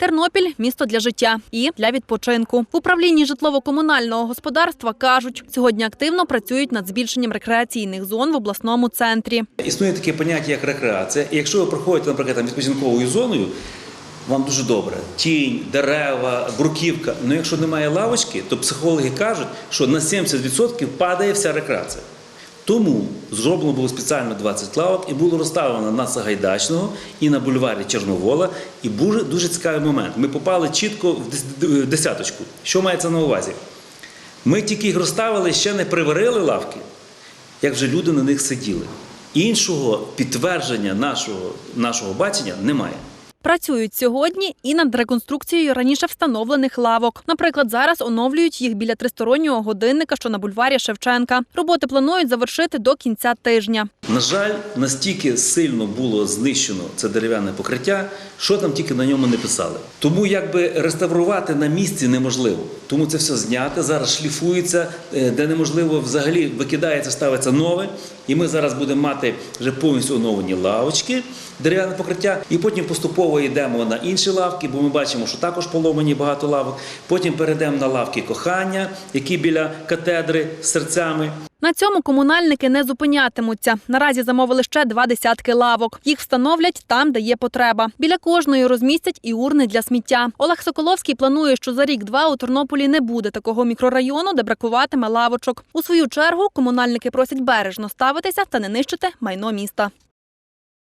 Тернопіль місто для життя і для відпочинку. В управлінні житлово-комунального господарства кажуть, сьогодні активно працюють над збільшенням рекреаційних зон в обласному центрі. Існує таке поняття, як рекреація. І якщо ви проходите, наприклад, відпочинковою зоною, вам дуже добре. Тінь, дерева, бруківка. Ну якщо немає лавочки, то психологи кажуть, що на 70% падає вся рекреація. Тому зроблено було спеціально 20 лавок і було розставлено на Сагайдачного і на бульварі Чорновола. І дуже, дуже цікавий момент. Ми попали чітко в в десяточку. Що мається на увазі? Ми тільки їх розставили, ще не приварили лавки, як вже люди на них сиділи. Іншого підтвердження нашого, нашого бачення немає. Працюють сьогодні і над реконструкцією раніше встановлених лавок. Наприклад, зараз оновлюють їх біля тристороннього годинника, що на бульварі Шевченка. Роботи планують завершити до кінця тижня. На жаль, настільки сильно було знищено це дерев'яне покриття, що там тільки на ньому не писали. Тому якби реставрувати на місці неможливо. Тому це все зняте, зараз шліфується, е, де неможливо взагалі викидається, ставиться нове. І ми зараз будемо мати вже повністю оновлені лавочки, дерев'яне покриття, і потім поступово йдемо на інші лавки, бо ми бачимо, що також поломані багато лавок. Потім перейдемо на лавки кохання, які біля катедри з серцями. На цьому комунальники не зупинятимуться. Наразі замовили ще два десятки лавок. Їх встановлять там, де є потреба. Біля кожної розмістять і урни для сміття. Олег Соколовський планує, що за рік-два у Тернополі не буде такого мікрорайону, де бракуватиме лавочок. У свою чергу комунальники просять бережно ставитися та не нищити майно міста.